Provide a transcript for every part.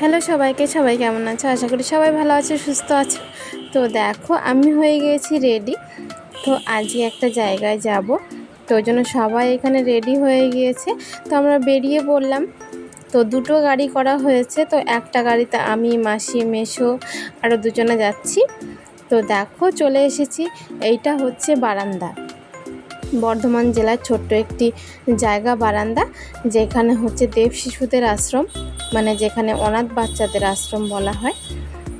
Hello সবাইকে, সবাই কেমন আছো? আশা করি সবাই ভালো আছে, সুস্থ আছো। তো দেখো, আমি হয়ে গিয়েছি রেডি তো আজকে একটা জায়গায় যাব। তো জন্য সবাই এখানে রেডি হয়ে গিয়েছে। তো আমরা বেরিয়ে পড়লাম। তো দুটো গাড়ি করা হয়েছে। তো একটা গাড়িতে আমি, মাসি, মেশো আরও দুজনে যাচ্ছি। তো দেখো, চলে এসেছি। এইটা হচ্ছে বারান্দা। বর্ধমান জেলার ছোট্ট একটি জায়গা বারান্দা, যেখানে হচ্ছে দেব শিশুদের আশ্রম মানে যেখানে অনাথ বাচ্চাদের আশ্রম বলা হয়।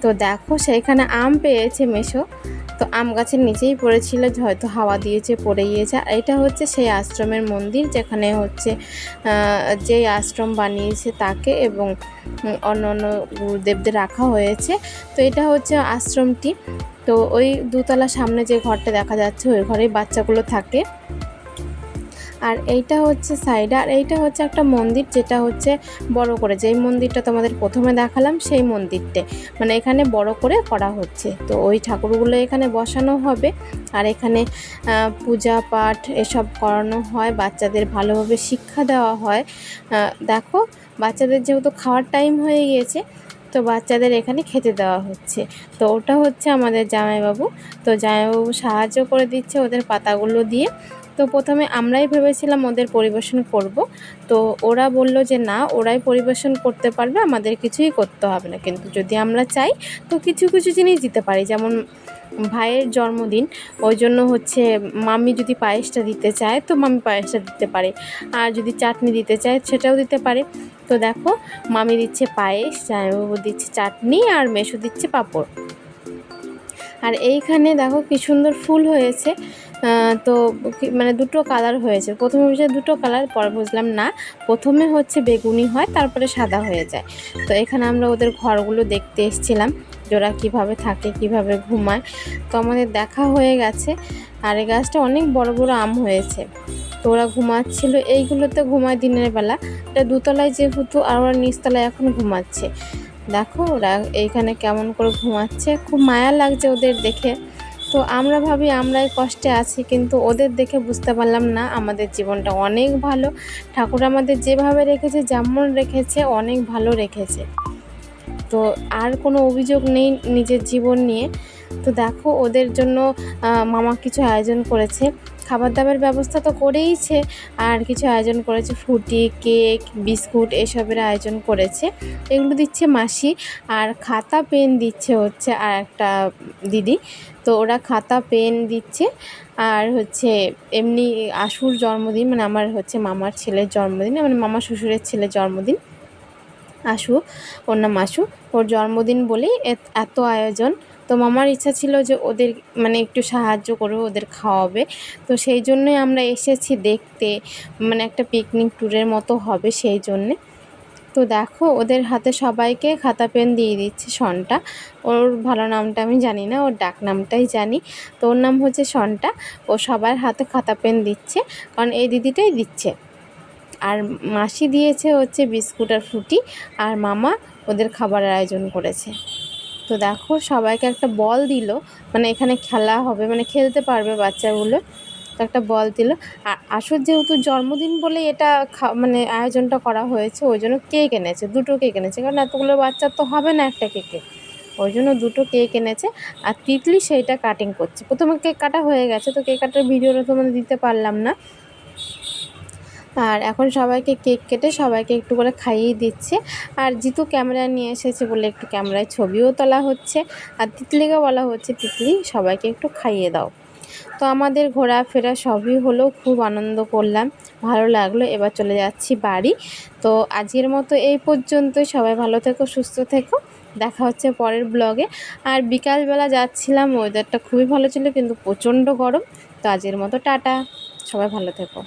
তো দেখো সেইখানে আম পেয়েছে মেশো। তো আম গাছের নিচেই পড়েছিল, হয়তো হাওয়া দিয়েছে, পড়ে গিয়েছে। আর এটা হচ্ছে সেই আশ্রমের মন্দির, যেখানে হচ্ছে যেই আশ্রম বানিয়েছে তাকে এবং অন্য অন্য গুরুদেবদের রাখা হয়েছে। তো এটা হচ্ছে আশ্রমটি। তো ওই দুতলা সামনে যে ঘরটা দেখা যাচ্ছে, ওই ঘরেই বাচ্চাগুলো থাকে। আর এইটা হচ্ছে সাইড আর এইটা হচ্ছে একটা মন্দির যেটা হচ্ছে বড় করে। যেই মন্দিরটা তোমাদের প্রথমে দেখালাম, সেই মন্দিরটে। মানে এখানে বড় করে করা হচ্ছে। তো ওই ঠাকুরগুলো এখানে বসানো হবে, আর এখানে পূজা পাঠ এসব করানো হয়। বাচ্চাদের ভালোভাবে শিক্ষা দেওয়া হয়। দেখো, বাচ্চাদের যেহেতু খাওয়ার টাইম হয়ে গিয়েছে তো বাচ্চাদের এখানে খেতে দেওয়া হচ্ছে। তো ওটা হচ্ছে আমাদের জামাইবাবু। তো জামাইবাবু সাহায্য করে দিচ্ছে ওদের পাতাগুলো দিয়ে। তো প্রথমে আমরাই ভেবেছিলাম ওদের পরিবেশন করব। তো ওরা বলল যে, না, ওরাই পরিবেশন করতে পারবে, আমাদের কিছুই করতে হবে না। কিন্তু যদি আমরা চাই, তো কিছু কিছু জিনিস দিতে পারি। যেমন ভাইয়ের জন্মদিন, ওই জন্য হচ্ছে মাম্মি যদি পায়েসটা দিতে চায়, তো মামি পায়েসটা দিতে পারে। আর যদি চাটনি দিতে চায়, সেটাও দিতে পারে। তো দেখো, মামি দিচ্ছে পায়েস, জামাইবাবু দিচ্ছে চাটনি আর মেশো দিচ্ছে পাঁপড়। আর এইখানে দেখো কি সুন্দর ফুল হয়েছে। তো মানে দুটো কালার হয়েছে। প্রথমে বুঝে দুটো কালার, পরে বুঝলাম না। প্রথমে হচ্ছে বেগুনি হয়, তারপরে সাদা হয়ে যায়। তো এখানে আমরা ওদের ঘরগুলো দেখতে এসেছিলাম ওরা কীভাবে থাকে, কীভাবে ঘুমায়। তো আমাদের দেখা হয়ে গেছে। আর এই গাছটা অনেক বড় বড় আম হয়েছে। তো ওরা ঘুমাচ্ছিল, এইগুলোতে ঘুমায় দিনের বেলা। এটা দুতলায় যেহেতু আর ওরা নিচতলায় এখন ঘুমাচ্ছে। দেখো ওরা এইখানে কেমন করে ঘুমাচ্ছে, খুব মায়া লাগছে ওদের দেখে। তো আমরা ভাবি আমরাই কষ্টে আছি, কিন্তু ওদের দেখে বুঝতে পারলাম না আমাদের জীবনটা অনেক ভালো। ঠাকুর আমাদের যেভাবে রেখেছে, যেমন রেখেছে, অনেক ভালো রেখেছে। তো আর কোনো অভিযোগ নেই নিজের জীবন নিয়ে। তো দেখো, ওদের জন্য মামা কিছু আয়োজন করেছে। খাবার দাবার ব্যবস্থা তো করেইছে, আর কিছু আয়োজন করেছে। ফুটি, কেক, বিস্কুট এসবের আয়োজন করেছে। এগুলো দিচ্ছে মাসি, আর খাতা পেন দিচ্ছে হচ্ছে আর একটা দিদি। তো ওরা খাতা পেন দিচ্ছে, আর হচ্ছে এমনি আশুর জন্মদিন মানে আমার হচ্ছে মামার ছেলের জন্মদিন মানে মামা শ্বশুরের ছেলের জন্মদিন। আশু ওর নাম আশু ওর জন্মদিন বলেই এত আয়োজন। তো মামার ইচ্ছা ছিল যে ওদের মানে একটু সাহায্য করবে ওদের খাওয়াবে। তো সেই জন্যই আমরা এসেছি দেখতে মানে একটা পিকনিক ট্যুরের মতো হবে সেই জন্যে। তো দেখো, ওদের হাতে সবাইকে খাতা পেন দিয়ে দিচ্ছে সনটা। ওর ভালো নামটা আমি জানি না, ওর ডাক নামটাই জানি। তো ওর নাম হচ্ছে সনটা। ও সবার হাতে খাতা পেন দিচ্ছে, কারণ এই দিদিটাই দিচ্ছে। আর মাসি দিয়েছে হচ্ছে বিস্কুট আর ফ্রুটি, আর মামা ওদের খাবারের আয়োজন করেছে। তো দেখো সবাইকে একটা বল দিল মানে এখানে খেলা হবে মানে খেলতে পারবে বাচ্চাগুলো। তো একটা বল দিল। আর আসর যেহেতু জন্মদিন বলে এটা মানে আয়োজনটা করা হয়েছে, ওই জন্য কেক এনেছে, দুটো কেক এনেছে। কারণ এতগুলো বাচ্চার তো হবে না একটা কেকে। ওই জন্য দুটো কেক এনেছে। আর তিতলি সেইটা কাটিং করছে। প্রথমে কেক কাটা হয়ে গেছে, তো কেক কাটার ভিডিওটা তোমাদের দিতে পারলাম না। আর এখন সবাইকে কেক কেটে সবাইকে একটু করে খাইয়ে দিচ্ছে। আর জিতু ক্যামেরা নিয়ে এসেছে বলে একটু ক্যামেরায় ছবিও তোলা হচ্ছে। আর তিতলিকে বলা হচ্ছে, তিতলি, সবাইকে একটু খাইয়ে দাও। তো আমাদের ঘোরাফেরা সবই হলো, খুব আনন্দ করলাম। ভালো লাগল, এবার চলে যাচ্ছি বাড়ি। তো আজকের মতো এই পর্যন্তই। সবাই ভালো থেকো, সুস্থ থেকো। দেখা হচ্ছে পরের ব্লগে। আর বিকালবেলা যাচ্ছিলাম ওয়েদারটা খুবই ভালো ছিল, কিন্তু প্রচণ্ড গরম। তো আজকের মতো টাটা। সবাই ভালো থেকো।